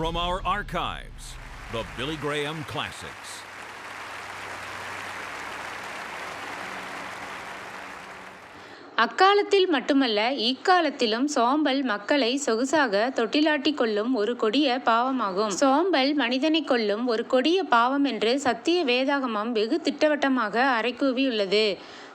From our archives, the Billy Graham Classics. அக்காலத்தில் மட்டுமல்ல இக்காலத்திலும் சோம்பல் மக்களை சொகுசாக தொட்டிலாட்டி கொள்ளும் ஒரு கொடிய பாவமாகும். சோம்பல் மனிதனை கொள்ளும் ஒரு கொடிய பாவம் என்று சத்திய வேதாகமம் வெகு திட்டவட்டமாக அரைக்கூவியுள்ளது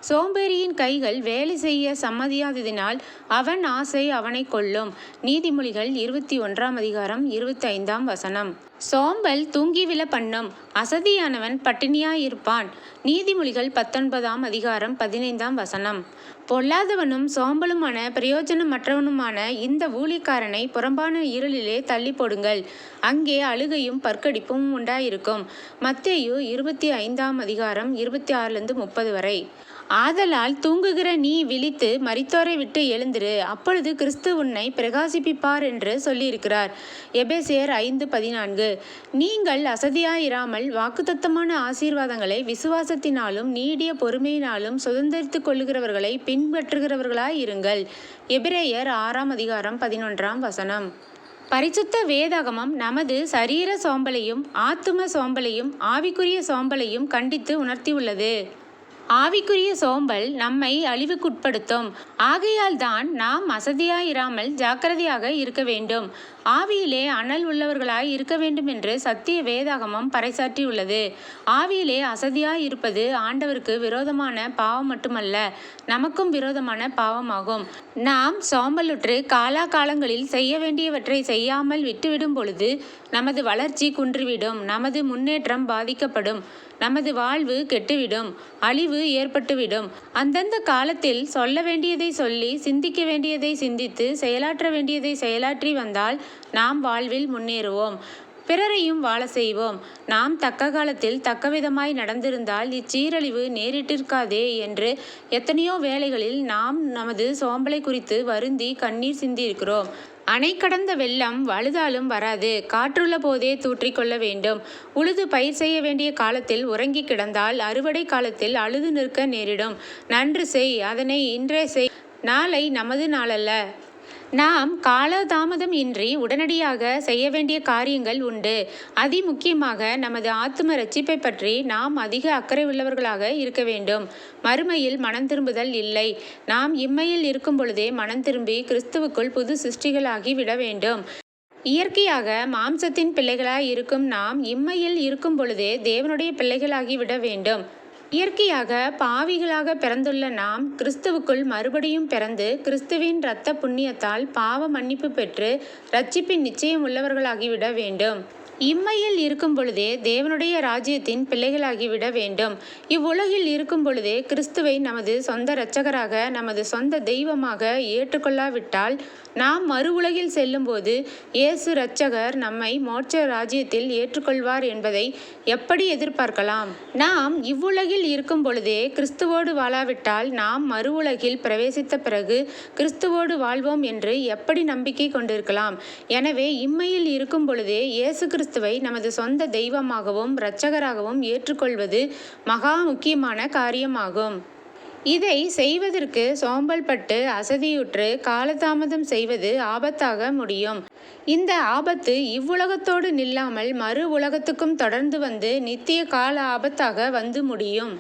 சோம்பேறியின் கைகள் வேலை செய்ய சம்மதியாததினால் அவன் ஆசை அவனை கொள்ளும் நீதிமொழிகள் இருபத்தி ஒன்றாம் அதிகாரம் இருபத்தி ஐந்தாம் வசனம். சோம்பல் தூங்கிவில பண்ணும். அசதியானவன் பட்டினியாயிருப்பான். நீதிமொழிகள் பத்தொன்பதாம் அதிகாரம் பதினைந்தாம் வசனம். பொல்லாதவனும் சோம்பலுமான பிரயோஜனமற்றவனுமான இந்த ஊழிக்காரனை புறம்பான இருளிலே தள்ளி போடுங்கள். அங்கே அழுகையும் பற்கடிப்பும் உண்டாயிருக்கும். மத்தேயு இருபத்தி ஐந்தாம் அதிகாரம் இருபத்தி ஆறுலேருந்து முப்பது வரை. ஆதலால் தூங்குகிற நீ விழித்து மரித்தோரை விட்டு எழுந்திரு. அப்பொழுது கிறிஸ்து உன்னை பிரகாசிப்பிப்பார் என்று சொல்லியிருக்கிறார். எபேசியர் ஐந்து பதினான்கு. நீங்கள் அசதியாயிராமல் வாக்குத்தத்தமான ஆசீர்வாதங்களை விசுவாசத்தினாலும் நீடிய பொறுமையினாலும் சுதந்திரித்து கொள்ளுகிறவர்களை பின்பற்றுகிறவர்களாய் இருங்கள். எபிரேயர் ஆறாம் அதிகாரம் பதினொன்றாம் வசனம். பரிசுத்த வேதாகமம் நமது சரீர சோம்பலையும் ஆத்தும சோம்பலையும் ஆவிக்குரிய சோம்பலையும் கண்டித்து உணர்த்தியுள்ளது. ஆவிக்குரிய சோம்பல் நம்மை அழிவுக்குட்படுத்தும். ஆகையால் தான் நாம் அசதியாயிராமல் ஜாக்கிரதையாக இருக்க வேண்டும். ஆவியிலே அனல் உள்ளவர்களாய் இருக்க வேண்டும் என்று சத்திய வேதாகமம் பறைசாற்றியுள்ளது. ஆவியிலே அசதியாய் இருப்பது ஆண்டவருக்கு விரோதமான பாவம் மட்டுமல்ல நமக்கும் விரோதமான பாவமாகும். நாம் சோம்பலுற்று காலாகாலங்களில் செய்ய வேண்டியவற்றை செய்யாமல் விட்டுவிடும் பொழுது நமது வளர்ச்சி குன்றிவிடும் நமது முன்னேற்றம் பாதிக்கப்படும். நமது வாழ்வு கெட்டுவிடும் அழிவு ஏற்பட்டுவிடும். அந்தந்த காலத்தில் சொல்ல வேண்டியதை சொல்லி சிந்திக்க வேண்டியதை சிந்தித்து செயலாற்ற வேண்டியதை செயலாற்றி வந்தால் நாம் வாழ்வில் முன்னேறுவோம். பிறரையும் வாழ செய்வோம். நாம் தக்க காலத்தில் தக்கவிதமாய் நடந்திருந்தால் இச்சீரழிவு நேரிட்டிருக்காதே என்று எத்தனையோ வேளைகளில் நாம் நமது சோம்பலை குறித்து வருந்தி கண்ணீர் சிந்தியிருக்கிறோம். அணை கடந்த வெள்ளம் வழுதாலும் வராது. காற்றுள்ள போதே தூற்றிக்கொள்ள வேண்டும். உழுது பயிர் செய்ய வேண்டிய காலத்தில் உறங்கி கிடந்தால் அறுவடை காலத்தில் அழுது நிற்க நேரிடும். நன்று செய் அதனை இன்றே செய். நாளை நமது நாளல்ல. நாம் காலதாமதம் இன்றி உடனடியாக செய்ய வேண்டிய காரியங்கள் உண்டு. அதி முக்கியமாக நமது ஆத்தும ரட்சிப்பை பற்றி நாம் அதிக அக்கறை உள்ளவர்களாக இருக்க வேண்டும். மறுமையில் மனம் திரும்புதல் இல்லை. நாம் இம்மையில் இருக்கும் பொழுதே மனம் திரும்பி கிறிஸ்துவுக்குள் புது சிருஷ்டிகளாகி விட வேண்டும். இயற்கையாக மாம்சத்தின் பிள்ளைகளாய் இருக்கும் நாம் இம்மையில் இருக்கும் பொழுதே தேவனுடைய பிள்ளைகளாகி விட வேண்டும். இயற்கையாக பாவிகளாக பிறந்துள்ள நாம் கிறிஸ்துவுக்குள் மறுபடியும் பிறந்து கிறிஸ்துவின் இரத்த புண்ணியத்தால் பாவ மன்னிப்பு பெற்று ரட்சிப்பின் நிச்சயம் உள்ளவர்களாகிவிட வேண்டும். இம்மையில் இருக்கும் பொழுதே தேவனுடைய ராஜ்யத்தின் பிள்ளைகளாகிவிட வேண்டும். இவ்வுலகில் இருக்கும் பொழுதே கிறிஸ்துவை நமது சொந்த இரட்சகராக நமது சொந்த தெய்வமாக ஏற்றுக்கொள்ளாவிட்டால் நாம் மறு உலகில் செல்லும்போது இயேசு இரட்சகர் நம்மை மோட்ச ராஜ்யத்தில் ஏற்றுக்கொள்வார் என்பதை எப்படி எதிர்பார்க்கலாம்? நாம் இவ்வுலகில் இருக்கும் பொழுதே கிறிஸ்துவோடு வாழாவிட்டால் நாம் மறு உலகில் பிரவேசித்த பிறகு கிறிஸ்துவோடு வாழ்வோம் என்று எப்படி நம்பிக்கை கொண்டிருக்கலாம்? எனவே இம்மையில் இருக்கும் பொழுதே இயேசு கிறிஸ்துவை நமது சொந்த தெய்வமாகவும் இரட்சகராகவும் ஏற்றுக்கொள்வது மகா முக்கியமான காரியமாகும். இதை செய்வதற்கு சோம்பல் பட்டு அசதியுற்று காலதாமதம் செய்வது ஆபத்தாக முடியும். இந்த ஆபத்து இவ்வுலகத்தோடு நில்லாமல் மறு உலகத்துக்கும் தொடர்ந்து வந்து நித்திய கால ஆபத்தாக வந்து முடியும்.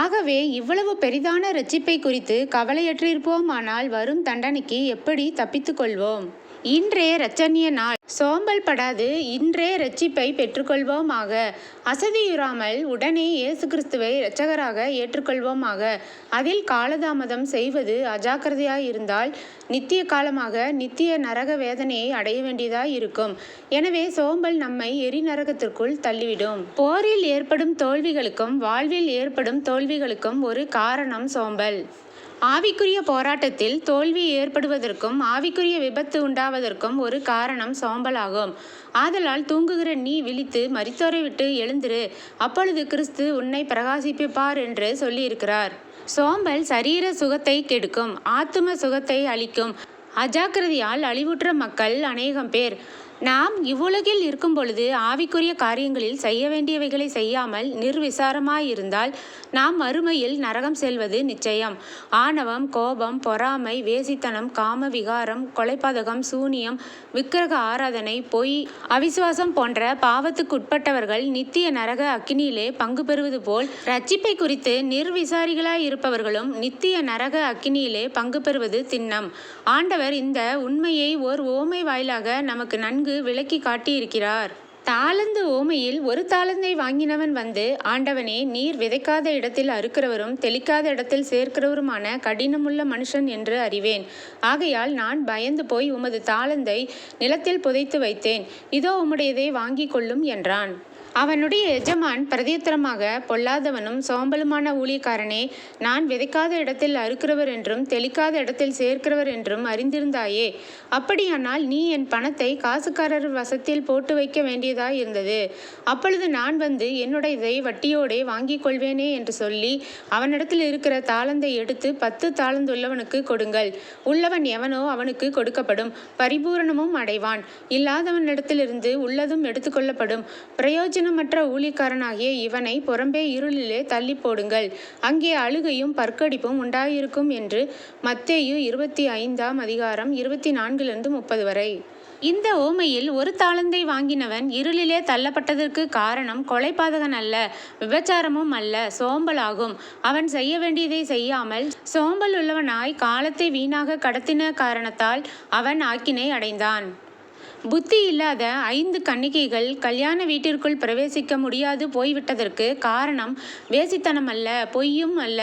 ஆகவே இவ்வளவு பெரிதான ரட்சிப்பை குறித்து கவலையற்றிருப்போமானால் வரும் தண்டனைக்கு எப்படி தப்பித்துக்கொள்வோம் இன்றே இரட்சணிய நாள். சோம்பல் படாது இன்றே ரட்சிப்பை பெற்றுக்கொள்வோமாக. அசதியுறாமல் உடனே இயேசு கிறிஸ்துவை இரட்சகராக ஏற்றுக்கொள்வோமாக. அதில் காலதாமதம் செய்வது அஜாக்கிரதையாய் இருந்தால் நித்திய காலமாக நித்திய நரக வேதனையை அடைய வேண்டியதாய் இருக்கும். எனவே சோம்பல் நம்மை எரி நரகத்திற்குள் தள்ளிவிடும். போரில் ஏற்படும் தோல்விகளுக்கும் வாழ்வில் ஏற்படும் தோல்விகளுக்கும் ஒரு காரணம் சோம்பல். ஆவிக்குரிய போராட்டத்தில் தோல்வி ஏற்படுவதற்கும் ஆவிக்குரிய விபத்து உண்டாவதற்கும் ஒரு காரணம் சாம்பலாகும். ஆதலால் தூங்குகிற நீ விழித்து மரித்தோரை விட்டு எழுந்திரு. அப்பொழுது கிறிஸ்து உன்னை பிரகாசிப்பிப்பார் என்று சொல்லியிருக்கிறார். சோம்பல் சரீர சுகத்தை கெடுக்கும் ஆத்தும சுகத்தை அளிக்கும். அஜாக்கிரதையால் அழிவுற்ற மக்கள் அநேகம் பேர் நாம் இவ்வுலகில் இருக்கும் பொழுது ஆவிக்குரிய காரியங்களில் செய்ய வேண்டியவைகளை செய்யாமல் நிர்விசாரமாயிருந்தால் நாம் மறுமையில் நரகம் செல்வது நிச்சயம். ஆணவம் கோபம் பொறாமை வேசித்தனம் காம விகாரம் கொலைப்பதகம் சூனியம் விக்கிரக ஆராதனை பொய் அவிசுவாசம் போன்ற பாவத்துக்குட்பட்டவர்கள் நித்திய நரக அக்கினியிலே பங்கு பெறுவது போல் ரட்சிப்பை குறித்து நிர்விசாரிகளாய் இருப்பவர்களும் நித்திய நரக அக்கினியிலே பங்கு பெறுவது திண்ணம். ஆண்டவர் இந்த உண்மையை ஓர் ஓமை வாயிலாக நமக்கு நன்கு விளக்கி காட்டியிருக்கிறார். தாளந்து ஓமையில் ஒரு தாளந்தை வாங்கினவன் வந்து ஆண்டவனே நீர் விதைக்காத இடத்தில் அறுக்கிறவரும் தெளிக்காத இடத்தில் சேர்க்கிறவருமான கடினமுள்ள மனுஷன் என்று அறிவேன். ஆகையால் நான் பயந்து போய் உமது தாளந்தை நிலத்தில் புதைத்து வைத்தேன். இதோ உம்முடையதை வாங்கிக் கொள்ளும் என்றான். அவனுடைய எஜமான் பிரதியுத்தரமாக பொல்லாதவனும் சோம்பலுமான ஊழியக்காரனே நான் விதைக்காத இடத்தில் அறுக்கிறவர் என்றும் தெளிக்காத இடத்தில் சேர்க்கிறவர் என்றும் அறிந்திருந்தாயே. அப்படியானால் நீ என் பணத்தை காசுக்காரர் வசத்தில் போட்டு வைக்க வேண்டியதாய் இருந்தது அப்பொழுது நான் வந்து என்னுடையதை வட்டியோடே வாங்கிக் கொள்வேனே என்று சொல்லி அவனிடத்தில் இருக்கிற தாளந்தை எடுத்து பத்து தாளந்துள்ளவனுக்கு கொடுங்கள். உள்ளவன் எவனோ அவனுக்கு கொடுக்கப்படும். பரிபூரணமும் அடைவான். இல்லாதவனிடத்திலிருந்து உள்ளதும் எடுத்துக்கொள்ளப்படும் பிரயோஜனமற்ற ஊழிக்காரனாகிய இவனை புறம்பே இருளிலே தள்ளி போடுங்கள். அங்கே அழுகையும் பற்கடிப்பும் உண்டாயிருக்கும் என்று மத்தேயு இருபத்தி ஐந்தாம் அதிகாரம் இருபத்தி நான்கிலிருந்து முப்பது வரை. இந்த ஓமையில் ஒரு தாளந்தை வாங்கினவன் இருளிலே தள்ளப்பட்டதற்கு காரணம் கொலைபாதகன் அல்ல விபச்சாரமும் அல்ல சோம்பலாகும். அவன் செய்ய வேண்டியதை செய்யாமல் சோம்பல் உள்ளவனாய் காலத்தை வீணாக கடத்தின காரணத்தால் அவன் ஆக்கினை அடைந்தான். புத்தி இல்லாத ஐந்து கன்னிகைகள் கல்யாண வீட்டிற்குள் பிரவேசிக்க முடியாது போய்விட்டதற்கு காரணம் வேசித்தனம் அல்ல பொய்யும் அல்ல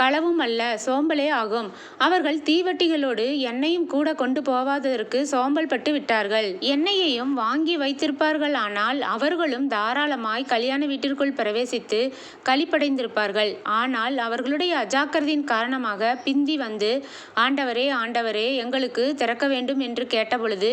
களவும் அல்ல சோம்பலே ஆகும். அவர்கள் தீவட்டிகளோடு எண்ணெயும் கூட கொண்டு போவாததற்கு சோம்பல் பட்டு விட்டார்கள் எண்ணெயையும் வாங்கி வைத்திருப்பார்கள் ஆனால் அவர்களும் தாராளமாய் கல்யாண வீட்டிற்குள் பிரவேசித்து களிப்படைந்திருப்பார்கள். ஆனால் அவர்களுடைய அஜாக்கிரதையின் காரணமாக பிந்தி வந்து ஆண்டவரே ஆண்டவரே எங்களுக்கு திறக்க வேண்டும் என்று கேட்டபொழுது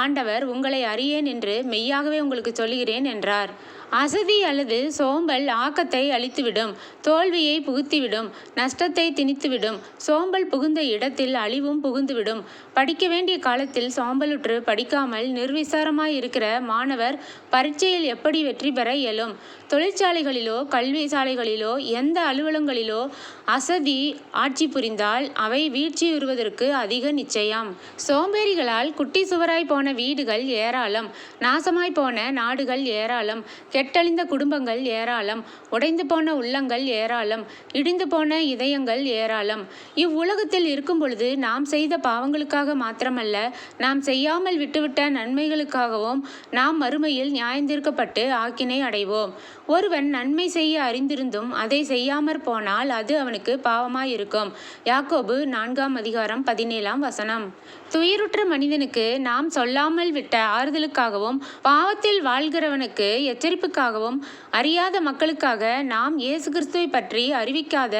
ஆண்டவர் உங்களை அறியேன் என்று மெய்யாகவே உங்களுக்கு சொல்லுகிறேன் என்றார். அசதி அல்லது சோம்பல் ஆக்கத்தை அழித்துவிடும் தோல்வியை புகுத்திவிடும் நஷ்டத்தை திணித்துவிடும் சோம்பல் புகுந்த இடத்தில் அழிவும் புகுந்துவிடும். படிக்க வேண்டிய காலத்தில் சோம்பலுற்று படிக்காமல் நிர்விசாரமாய் இருக்கிற மாணவர் பரீட்சையில் எப்படி வெற்றி பெற இயலும்? தொழிற்சாலைகளிலோ கல்வி சாலைகளிலோ எந்த அலுவலங்களிலோ அசதி ஆட்சி புரிந்தால் அவை வீழ்ச்சியுறுவதற்கு அதிக நிச்சயம். சோம்பேறிகளால் குட்டி சுவராய் போன வீடுகள் ஏராளம் நாசமாய் போன நாடுகள் ஏராளம் கெட்டழிந்த குடும்பங்கள் ஏராளம் உடைந்து போன உள்ளங்கள் ஏராளம் இடிந்து போன இதயங்கள் ஏராளம். இவ்வுலகத்தில் இருக்கும் பொழுது நாம் செய்த பாவங்களுக்காக மாத்திரமல்ல நாம் செய்யாமல் விட்டுவிட்ட நன்மைகளுக்காகவும் நாம் மறுமையில் நியாயந்தீர்க்கப்பட்டு ஆக்கினை அடைவோம். ஒருவன் நன்மை செய்ய அறிந்திருந்தும் அதை செய்யாமற் போனால் அது அவனுக்கு பாவமாயிருக்கும். யாக்கோபு நான்காம் அதிகாரம் பதினேழாம் வசனம். துயிருற்ற மனிதனுக்கு நாம் சொல்லாமல் விட்ட ஆறுதலுக்காகவும் பாவத்தில் வாழ்கிறவனுக்கு எச்சரிப்பு மக்களுக்காகவும் அறியாத மக்களுக்காக நாம் இயேசு கிறிஸ்துவை பற்றி அறிவிக்காத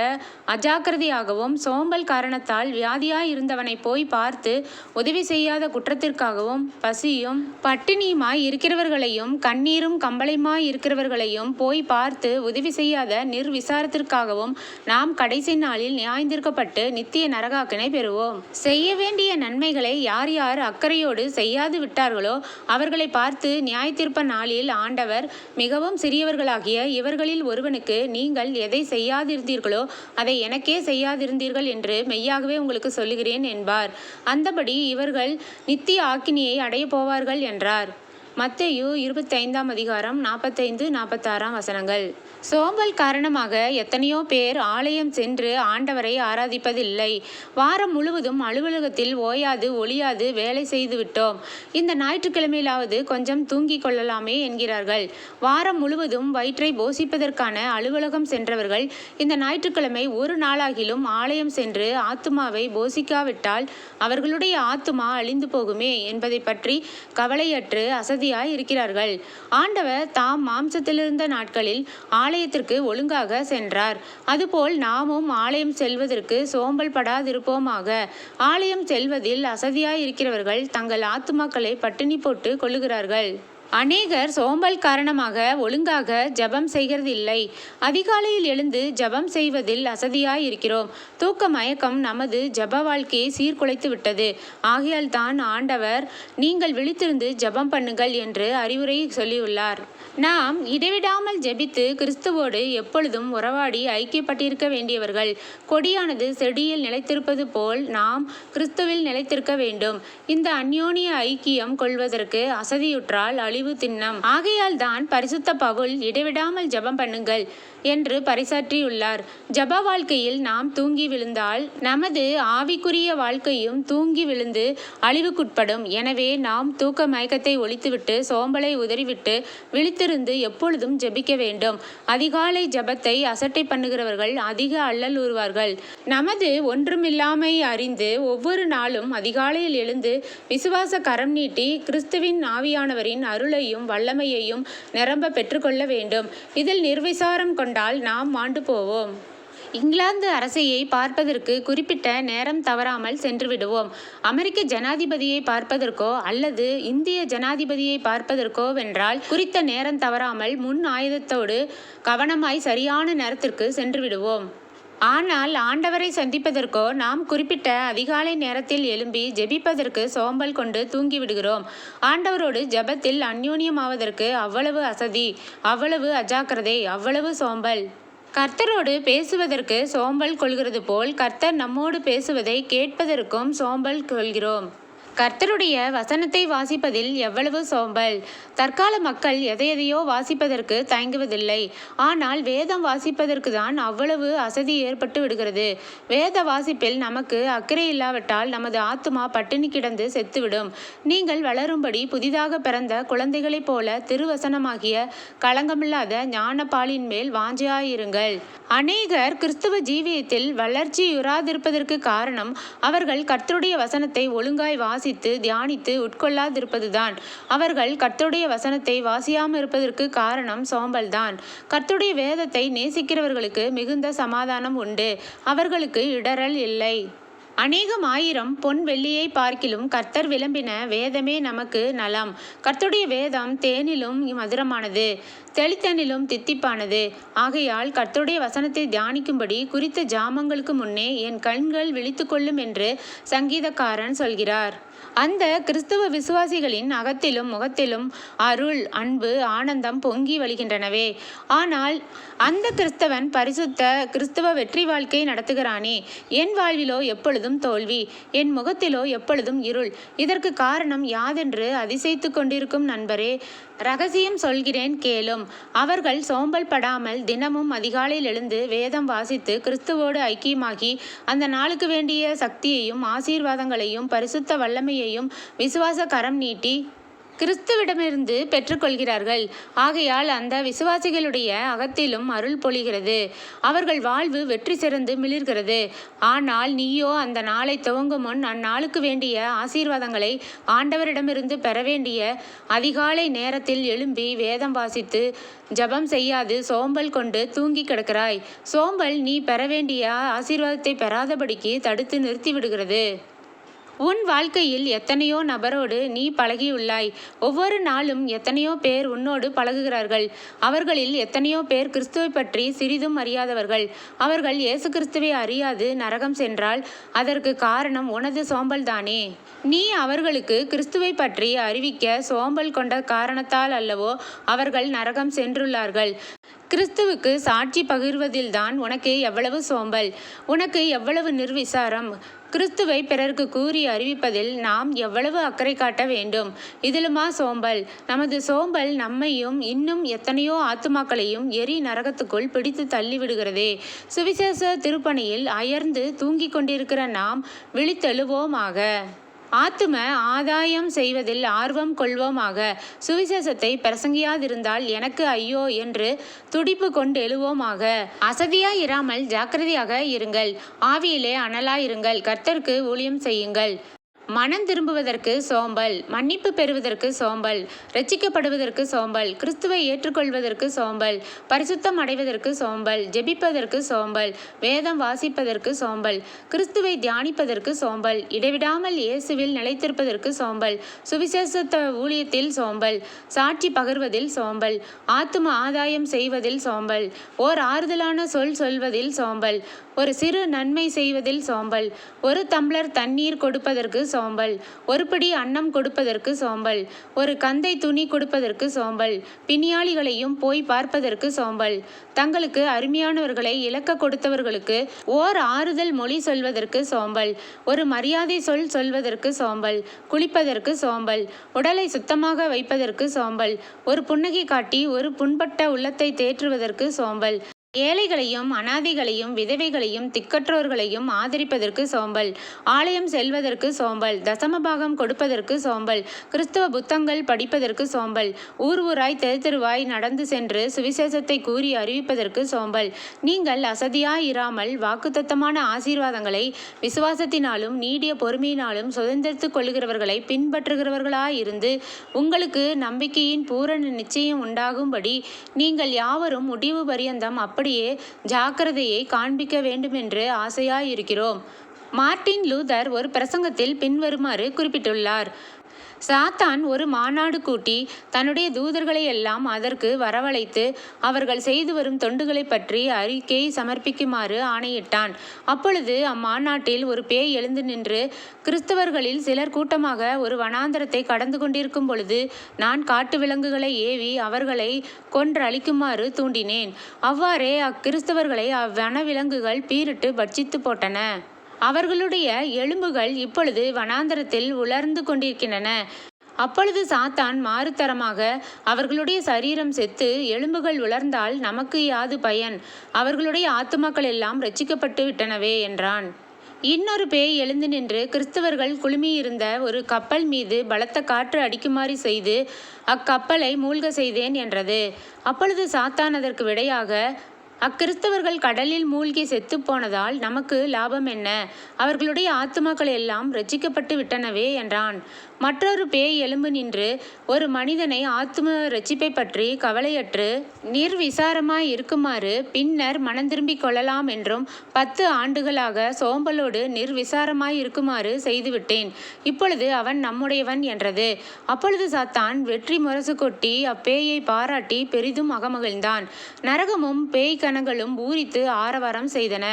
அஜாக்கிரதையாகவும் சோம்பல் காரணத்தால் வியாதியாய் இருந்தவனை போய் பார்த்து உதவி செய்யாத குற்றத்திற்காகவும் பசியும் பட்டினியுமாய் இருக்கிறவர்களையும் கண்ணீரும் கம்பளையுமாய் இருக்கிறவர்களையும் போய் பார்த்து உதவி செய்யாத நிர்விசாரத்திற்காகவும் நாம் கடைசி நாளில் நியாயந்திருக்கப்பட்டு நித்திய நரகாக்கினை பெறுவோம். செய்ய வேண்டிய நன்மைகளை யார் யார் அக்கறையோடு செய்யாது விட்டார்களோ அவர்களை பார்த்து நியாயத்திருப்ப நாளில் ஆண்டவர் மிகவும் சிறியவர்களாகிய இவர்களில் ஒருவனுக்கு நீங்கள் எதை செய்யாதிருந்தீர்களோ அதை எனக்கே செய்யாதிருந்தீர்கள் என்று மெய்யாகவே உங்களுக்கு சொல்லுகிறேன் என்பார். அந்தபடி இவர்கள் நித்திய ஆக்கினியை அடையப் போவார்கள் என்றார். மத்தேயு இருபத்தைந்தாம் அதிகாரம் நாற்பத்தைந்து நாற்பத்தாறாம் வசனங்கள். சோம்பல் காரணமாக எத்தனையோ பேர் ஆலயம் சென்று ஆண்டவரை ஆராதிப்பதில்லை. வாரம் முழுவதும் அலுவலகத்தில் ஓயாது ஒளியாது வேலை செய்து விட்டோம். இந்த ஞாயிற்றுக்கிழமையிலாவது கொஞ்சம் தூங்கிக் கொள்ளலாமே என்கிறார்கள். வாரம் முழுவதும் வயிற்றை போஷிப்பதற்கான அலுவலகம் சென்றவர்கள் இந்த ஞாயிற்றுக்கிழமை ஒரு நாளாகிலும் ஆலயம் சென்று ஆத்துமாவை போஷிக்காவிட்டால் அவர்களுடைய ஆத்துமா அழிந்து போகுமே என்பதை பற்றி கவலையற்று அசதியாய் இருக்கிறார்கள். ஆண்டவர் தாம் மாம்சத்திலிருந்த நாட்களில் ஆலயத்திற்கு ஒழுங்காக சென்றார். அதுபோல் நாமும் ஆலயம் செல்வதற்கு சோம்பல் படாதிருப்போமாக. ஆலயம் செல்வதில் அசதியாய் இருக்கிறவர்கள் தங்கள் ஆத்துமாக்களை பட்டினி போட்டு கொள்ளுகிறார்கள். அநேகர் சோம்பல் காரணமாக ஒழுங்காக ஜெபம் செய்கிறதில்லை. அதிகாலையில் எழுந்து ஜெபம் செய்வதில் அசதியாய் இருக்கிறோம் தூக்க மயக்கம் நமது ஜெப வாழ்க்கையை சீர்குலைத்து விட்டது. ஆகையால் தான் ஆண்டவர் நீங்கள் விழித்திருந்து ஜெபம் பண்ணுங்கள் என்று அறிவுரை சொல்லியுள்ளார். நாம் இடைவிடாமல் ஜெபித்து கிறிஸ்துவோடு எப்பொழுதும் உறவாடி ஐக்கியப்பட்டிருக்க வேண்டியவர்கள். கொடியானது செடியில் நிலைத்திருப்பது போல் நாம் கிறிஸ்துவில் நிலைத்திருக்க வேண்டும். இந்த அந்யோனிய ஐக்கியம் கொள்வதற்கு அசதியுற்றால் அழி அறிவு திண்ணம். ஆகையால் தான் பரிசுத்த பவுல் இடைவிடாமல் ஜெபம் பண்ணுங்கள் என்று பறைசாற்றியுள்ளார் ஜப வாழ்க்கையில் நாம் தூங்கி விழுந்தால் நமது ஆவிக்குரிய வாழ்க்கையும் தூங்கி விழுந்து அழிவுக்குட்படும். எனவே நாம் தூக்க மயக்கத்தை ஒழித்துவிட்டு சோம்பலை உதறிவிட்டு விழித்திருந்து எப்பொழுதும் ஜெபிக்க வேண்டும். அதிகாலை ஜபத்தை அசட்டை பண்ணுகிறவர்கள் அதிக அல்லல் உருவார்கள். நமது ஒன்றுமில்லாமை அறிந்து ஒவ்வொரு நாளும் அதிகாலையில் எழுந்து விசுவாச கரம் நீட்டி கிறிஸ்துவின் ஆவியானவரின் அருள் அருளையும் வல்லமையையும் நிரம்ப பெற்றுக்கொள்ள வேண்டும். இதில் நிர்விசாரம் கொண்டால் நாம் மாண்டு போவோம். இங்கிலாந்து அரசையை பார்ப்பதற்கு குறிப்பிட்ட நேரம் தவறாமல் சென்று விடுவோம். அமெரிக்க ஜனாதிபதியை பார்ப்பதற்கோ அல்லது இந்திய ஜனாதிபதியை பார்ப்பதற்கோ வென்றால் குறித்த நேரம் தவறாமல் முன் ஆயுதத்தோடு கவனமாய் சரியான நேரத்திற்கு சென்று விடுவோம். ஆனால் ஆண்டவரை சந்திப்பதற்கோ நாம் குறிப்பிட்ட அதிகாலை நேரத்தில் எழும்பி ஜெபிப்பதற்கு சோம்பல் கொண்டு தூங்கிவிடுகிறோம். ஆண்டவரோடு ஜெபத்தில் அந்யோன்யமாவதற்கு அவ்வளவு அசதி அவ்வளவு அஜாக்கிரதை அவ்வளவு சோம்பல். கர்த்தரோடு பேசுவதற்கு சோம்பல் கொள்கிறது போல் கர்த்தர் நம்மோடு பேசுவதை கேட்பதற்கும் சோம்பல் கொள்கிறோம். கர்த்தருடைய வசனத்தை வாசிப்பதில் எவ்வளவு சோம்பல்? தற்கால மக்கள் எதையெதையோ வாசிப்பதற்கு தயங்குவதில்லை. ஆனால் வேதம் வாசிப்பதற்கு தான் அவ்வளவு அசதி ஏற்பட்டு விடுகிறது. வேத வாசிப்பில் நமக்கு அக்கறை இல்லாவிட்டால் நமது ஆத்துமா பட்டினி கிடந்து செத்துவிடும். நீங்கள் வளரும்படி புதிதாக பிறந்த குழந்தைகளைப் போல திருவசனமாகிய களங்கமில்லாத ஞானப்பாலின் மேல் வாஞ்சியாயிருங்கள். அநேகர் கிறிஸ்துவ ஜீவியத்தில் வளர்ச்சியுறாதிருப்பதற்கு காரணம் அவர்கள் கர்த்தருடைய வசனத்தை ஒழுங்காய் வாசித்து தியானித்து உட்கொள்ளாதிருப்பதுதான். அவர்கள் கர்த்தருடைய வசனத்தை வாசியாமல் இருப்பதற்கு காரணம் சோம்பல்தான். கர்த்தருடைய வேதத்தை நேசிக்கிறவர்களுக்கு மிகுந்த சமாதானம் உண்டு. அவர்களுக்கு இடறல் இல்லை. அநேகம் ஆயிரம் பொன் வெள்ளியை பார்க்கிலும் கர்த்தர் விளம்பின வேதமே நமக்கு நலம். கர்த்தருடைய வேதம் தேனிலும் மதுரமானது தெளித்தனிலும் தித்திப்பானது. ஆகையால் கர்த்தருடைய வசனத்தை தியானிக்கும்படி குறித்த ஜாமங்களுக்கு முன்னே என் கண்கள் விழித்துக்கொள்ளும் என்று சங்கீதக்காரன் சொல்கிறார். அந்த கிறிஸ்துவ விசுவாசிகளின் அகத்திலும் முகத்திலும் அருள் அன்பு ஆனந்தம் பொங்கி வழிகின்றனவே. ஆனால் அந்த கிறிஸ்தவன் பரிசுத்த கிறிஸ்துவ வெற்றி வாழ்க்கை நடத்துகிறானே. என் வாழ்விலோ எப்பொழுதும் தோல்வி என் முகத்திலோ எப்பொழுதும் இருள். இதற்கு காரணம் யாதென்று அதிசயித்து கொண்டிருக்கும் நண்பரே ரகசியம் சொல்கிறேன் கேளும். அவர்கள் சோம்பல் படாமல் தினமும் அதிகாலையில் எழுந்து வேதம் வாசித்து கிறிஸ்துவோடு ஐக்கியமாகி அந்த நாளுக்கு வேண்டிய சக்தியையும் ஆசீர்வாதங்களையும் பரிசுத்த வல்லமையையும் விசுவாச கரம் நீட்டி கிறிஸ்துவிடமிருந்து பெற்றுக்கொள்கிறார்கள். ஆகையால் அந்த விசுவாசிகளுடைய அகத்திலும் அருள் பொழிகிறது. அவர்கள் வாழ்வு வெற்றி சிறந்து மிளிர்கிறது. ஆனால் நீயோ அந்த நாளை துவங்கும் முன் அந்நாளுக்கு வேண்டிய ஆசீர்வாதங்களை ஆண்டவரிடமிருந்து பெற வேண்டிய அதிகாலை நேரத்தில் எழும்பி வேதம் வாசித்து ஜபம் செய்யாது சோம்பல் கொண்டு தூங்கி கிடக்கிறாய். சோம்பல் நீ பெற வேண்டிய ஆசீர்வாதத்தை பெறாதபடிக்கு தடுத்து நிறுத்திவிடுகிறது. உன் வாழ்க்கையில் எத்தனையோ நபரோடு நீ பழகியுள்ளாய். ஒவ்வொரு நாளும் எத்தனையோ பேர் உன்னோடு பழகுகிறார்கள். அவர்களில் எத்தனையோ பேர் கிறிஸ்துவை பற்றி சிறிதும் அறியாதவர்கள். அவர்கள் இயேசு கிறிஸ்துவை அறியாது நரகம் சென்றால் அதற்கு காரணம் உனது சோம்பல்தானே. நீ அவர்களுக்கு கிறிஸ்துவை பற்றி அறிவிக்க சோம்பல் கொண்ட காரணத்தால் அல்லவோ அவர்கள் நரகம் சென்றுள்ளார்கள். கிறிஸ்துவுக்கு சாட்சி பகிர்வதில்தான் உனக்கு எவ்வளவு சோம்பல். உனக்கு எவ்வளவு நிர்விசாரம். கிறிஸ்துவை பிறருக்கு கூறி அறிவிப்பதில் நாம் எவ்வளவு அக்கறை காட்ட வேண்டும்? இதிலுமா சோம்பல். நமது சோம்பல் நம்மையும் இன்னும் எத்தனையோ ஆத்துமாக்களையும் எரி நரகத்துக்குள் பிடித்து தள்ளிவிடுகிறதே. சுவிசேஷ திருப்பணியில் அயர்ந்து தூங்கிக் கொண்டிருக்கிற நாம் விழித்தெழுவோமாக. ஆத்தும ஆதாயம் செய்வதில் ஆர்வம் கொள்வோமாக. சுவிசேஷத்தை பிரசங்கியாதிருந்தால் எனக்கு ஐயோ என்று துடிப்பு கொண்டு எழுவோமாக. அசதியாய் இராமல் ஜாக்கிரதையாக இருங்கள். ஆவியிலே அனலாயிருங்கள். கர்த்தருக்கு ஊழியம் செய்யுங்கள். மனம் திரும்புவதற்கு சோம்பல் மன்னிப்பு பெறுவதற்கு சோம்பல் ரட்சிக்கப்படுவதற்கு சோம்பல் கிறிஸ்துவை ஏற்றுக்கொள்வதற்கு சோம்பல் பரிசுத்தம் அடைவதற்கு சோம்பல் ஜெபிப்பதற்கு சோம்பல் வேதம் வாசிப்பதற்கு சோம்பல் கிறிஸ்துவை தியானிப்பதற்கு சோம்பல் இடைவிடாமல் இயேசுவில் நிலைத்திருப்பதற்கு சோம்பல் சுவிசேஷத்த ஊழியத்தில் சோம்பல் சாட்சி பகிர்வதில் சோம்பல் ஆத்தும ஆதாயம் செய்வதில் சோம்பல் ஓர் ஆறுதலான சொல் சொல்வதில் சோம்பல் ஒரு சிறு நன்மை செய்வதில் சோம்பல் ஒரு தம்ளர் தண்ணீர் கொடுப்பதற்கு சோம்பல். ஒரு பிடி அன்னம் கொடுப்பதற்கு சோம்பல். ஒரு கந்தை துணி கொடுப்பதற்கு சோம்பல். பிணியாளிகளையும் போய் பார்ப்பதற்கு சோம்பல். தங்களுக்கு அருமையானவர்களை இழக்க கொடுத்தவர்களுக்கு ஓர் ஆறுதல் மொழி சொல்வதற்கு சோம்பல். ஒரு மரியாதை சொல் சொல்வதற்கு சோம்பல். குளிப்பதற்கு சோம்பல். உடலை சுத்தமாக வைப்பதற்கு சோம்பல். ஒரு புன்னகை காட்டி ஒரு புண்பட்ட உள்ளத்தை தேற்றுவதற்கு சோம்பல். ஏழைகளையும் அனாதைகளையும் விதவைகளையும் திக்கற்றோர்களையும் ஆதரிப்பதற்கு சோம்பல். ஆலயம் செல்வதற்கு சோம்பல். தசமபாகம் கொடுப்பதற்கு சோம்பல். கிறிஸ்தவ புத்தங்கள் படிப்பதற்கு சோம்பல். ஊர் ஊராய் தெரு தெருவாய் நடந்து சென்று சுவிசேஷத்தை கூறி அறிவிப்பதற்கு சோம்பல். நீங்கள் அசதியாயிராமல் வாக்குத்தத்தமான ஆசீர்வாதங்களை விசுவாசத்தினாலும் நீடிய பொறுமையினாலும் சுதந்திரத்துக் கொள்கிறவர்களை பின்பற்றுகிறவர்களாயிருந்து உங்களுக்கு நம்பிக்கையின் பூரண நிச்சயம் உண்டாகும்படி நீங்கள் யாவரும் முடிவு பரியந்தம் அப்படியே ஜாக்கிரதையை காண்பிக்க வேண்டுமென்று ஆசையாயிருக்கிறோம். மார்ட்டின் லூதர் ஒரு பிரசங்கத்தில் பின்வருமாறு குறிப்பிட்டுள்ளார். சாத்தான் ஒரு மாநாடு கூட்டி தன்னுடைய தூதர்களை எல்லாம் அதற்கு வரவழைத்து அவர்கள் செய்து வரும் தொண்டுகளை பற்றி அறிக்கை சமர்ப்பிக்குமாறு ஆணையிட்டான். அப்பொழுது அம்மாநாட்டில் ஒரு பேய் எழுந்து நின்று கிறிஸ்தவர்களில் சிலர் கூட்டமாக ஒரு வனாந்தரத்தை கடந்து கொண்டிருக்கும் பொழுது நான் காட்டு விலங்குகளை ஏவி அவர்களை கொன்று அழிக்குமாறு தூண்டினேன். அவ்வாறே அக்கிறிஸ்தவர்களை அவ்வனவிலங்குகள் பீரிட்டு பட்சித்து போட்டன. அவர்களுடைய எலும்புகள் இப்பொழுது வனாந்தரத்தில் உலர்ந்து கொண்டிருக்கின்றன. அப்பொழுது சாத்தான் மாறுதரமாக அவர்களுடைய சரீரம் செத்து எலும்புகள் உலர்ந்தால் நமக்கு யாது பயன்? அவர்களுடைய ஆத்துமாக்கள் எல்லாம் ரட்சிக்கப்பட்டு விட்டனவே என்றான். இன்னொரு பேய் எழுந்து நின்று கிறிஸ்தவர்கள் குழுமியிருந்த ஒரு கப்பல் மீது பலத்த காற்று அடிக்குமாறு செய்து அக்கப்பலை மூழ்க செய்தேன் என்றது. அப்பொழுது சாத்தான் அதற்கு விடையாக அக்கிறிஸ்தவர்கள் கடலில் மூழ்கி செத்துப் போனதால் நமக்கு லாபம் என்ன? அவர்களுடைய ஆத்துமாக்கள் எல்லாம் ரட்சிக்கப்பட்டு விட்டனவே என்றான். மற்றொரு பேய் எலும்பு நின்று ஒரு மனிதனை ஆத்தும ரட்சிப்பை பற்றி கவலையற்று நிர்விசாரமாய் இருக்குமாறு பின்னர் மனம் திரும்பிக் கொள்ளலாம் என்றும் பத்து ஆண்டுகளாக சோம்பலோடு நிர்விசாரமாய் இருக்குமாறு செய்துவிட்டேன். இப்பொழுது அவன் நம்முடையவன் என்றது. அப்பொழுது சாத்தான் வெற்றி முரசு கொட்டி அப்பேயை பாராட்டி பெரிதும் அகமகிழ்ந்தான். நரகமும் பேய் ஜனங்களும் பூரித்து ஆரவாரம் செய்தன.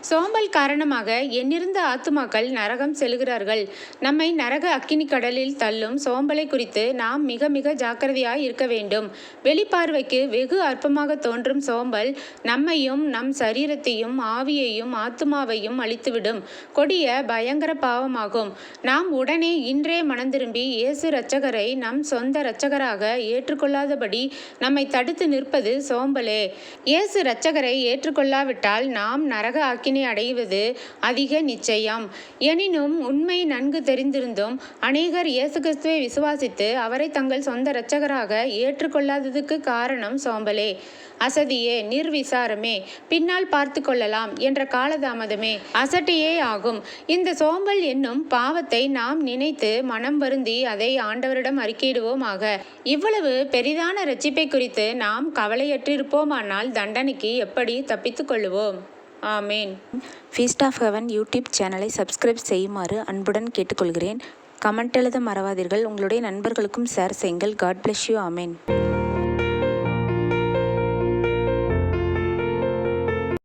சோம்பல் காரணமாக எண்ணிருந்த ஆத்துமாக்கள் நரகம் செல்கிறார்கள். நம்மை நரக அக்கினி கடலில் தள்ளும் சோம்பலை குறித்து நாம் மிக மிக ஜாக்கிரதையாய் இருக்க வேண்டும். வெளிப்பார்வைக்கு வெகு அற்பமாக தோன்றும் சோம்பல் நம்மையும் நம் சரீரத்தையும் ஆவியையும் ஆத்துமாவையும் அழித்துவிடும். கொடிய பயங்கர பாவமாகும். நாம் உடனே இன்றே மனந்திரும்பி இயேசு இரட்சகரை நம் சொந்த இரட்சகராக ஏற்றுக்கொள்ளாதபடி நம்மை தடுத்து நிற்பது சோம்பலே. இயேசு இரட்சகரை ஏற்றுக்கொள்ளாவிட்டால் நாம் நரக அக்கினி அடைவது அதிக நிச்சயம். எனினும் உண்மை நன்கு தெரிந்திருந்தும் அநேகர் இயேசு கிறிஸ்துவை விசுவாசித்து அவரை தங்கள் சொந்த இரட்சகராக ஏற்றுக்கொள்ளாததுக்கு காரணம் சோம்பலே. அசதியே நிர்விசாரமே. பின்னால் பார்த்து கொள்ளலாம் என்ற காலதாமதமே. அசட்டையே ஆகும். இந்த சோம்பல் என்னும் பாவத்தை நாம் நினைத்து மனம் வருந்தி அதை ஆண்டவரிடம் அறிக்கையிடுவோமாக இவ்வளவு பெரிதான ரட்சிப்பை குறித்து நாம் கவலையற்றிருப்போமானால் தண்டனைக்கு எப்படி தப்பித்துக் கொள்ளுவோம்? ஆமேன். ஃபீஸ்ட் ஆஃப் ஹெவன் யூடியூப் சேனலை சப்ஸ்கிரைப் செய்யுமாறு அன்புடன் கேட்டுக்கொள்கிறேன். கமெண்ட் எழுத மறவாதீர்கள். உங்களுடைய நண்பர்களுக்கும் ஷேர் செய்யுங்கள். God bless you amen